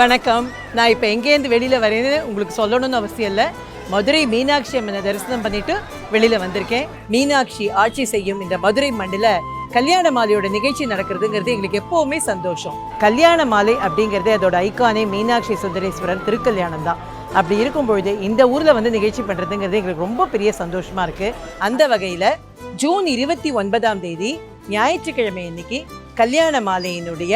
வணக்கம். நான் இப்போ எங்கேருந்து வெளியில் வரேன்னு உங்களுக்கு சொல்லணும்னு அவசியம் இல்லை. மதுரை மீனாட்சி அம்மனை தரிசனம் பண்ணிட்டு வெளியில் வந்திருக்கேன். மீனாட்சி ஆட்சி செய்யும் இந்த மதுரை மண்ணில் கல்யாண மாலையோட நிகழ்ச்சி நடக்கிறதுங்கிறது எங்களுக்கு எப்போவுமே சந்தோஷம். கல்யாண மாலை அப்படிங்கிறது அதோட ஐக்கானே மீனாட்சி சுந்தரேஸ்வரர் திருக்கல்யாணம் தான். அப்படி இருக்கும் பொழுது இந்த ஊரில் வந்து நிகழ்ச்சி பண்ணுறதுங்கிறது எங்களுக்கு ரொம்ப பெரிய சந்தோஷமாக இருக்குது அந்த வகையில் ஜூன் இருபத்தி ஒன்பதாம் தேதி ஞாயிற்றுக்கிழமை அன்னைக்கு கல்யாண மாலையினுடைய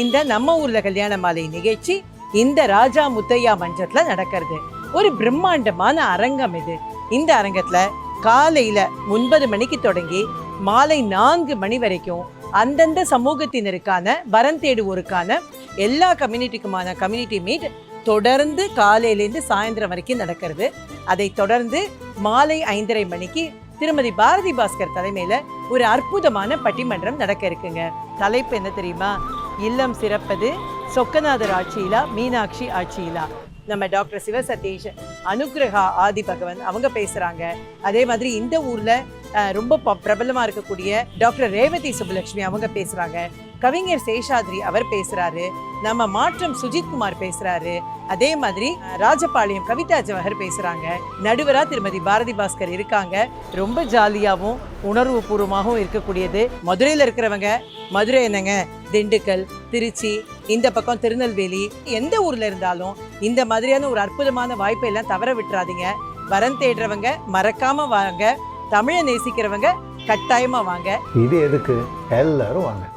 இந்த நம்ம ஊர்ல கல்யாண மாலை நிகழ்ச்சி இந்த ராஜா முத்தையா மஞ்சத்துல நடக்கிறது. ஒரு பிரம்மாண்டமான அரங்கம் இது. இந்த அரங்கத்துல காலையில ஒன்பது மணிக்கு தொடங்கி மாலை நான்கு மணி வரைக்கும் அந்தந்த சமூகத்தினருக்கான வரம் தேடுவோருக்கான எல்லா கம்யூனிட்டிக்குமான கம்யூனிட்டி மீட் தொடர்ந்து காலையிலேருந்து சாயந்தரம் வரைக்கும் நடக்கிறது. அதை தொடர்ந்து மாலை ஐந்தரை மணிக்கு திருமதி பாரதி பாஸ்கர் தலைமையில ஒரு அற்புதமான பட்டிமன்றம் நடக்க இருக்குங்க. தலைப்பு என்ன தெரியுமா? இல்லம் சிறப்பது சொக்கநாதர் ஆட்சியிலா மீனாட்சி ஆட்சியிலா? நம்ம டாக்டர் சிவசதீஷ் அனுகிரகா ஆதி பகவன் அவங்க பேசுறாங்க. அதே மாதிரி இந்த ஊர்ல ரொம்ப ப- பிரபலமா இருக்கக்கூடிய டாக்டர் ரேவதி சுப்புலட்சுமி அவங்க பேசுறாங்க. கவிஞர் சேஷாத்ரி அவர் பேசுறாரு. நம்ம மாற்றம் சுஜித்குமார் பேசுறாரு. அதே மாதிரி ராஜபாளையம் கவிதா ஜவஹர் பேசுறாங்க. நடுவரா திருமதி பாரதி பாஸ்கர் இருக்காங்க. ரொம்ப ஜாலியாகவும் உணர்வு பூர்வமாகவும் இருக்கக்கூடியது. மதுரையில் இருக்கிறவங்க மதுரை என்னங்க? திண்டுக்கல் திருச்சி இந்த பக்கம் திருநெல்வேலி எந்த ஊர்ல இருந்தாலும் இந்த மாதிரியான ஒரு அற்புதமான வாய்ப்பை எல்லாம் தவற விட்டுறாதீங்க. வரம் தேடுறவங்க மறக்காம வாங்க. தமிழை நேசிக்கிறவங்க கட்டாயமா வாங்க. இது எதுக்கு? எல்லாரும் வாங்க.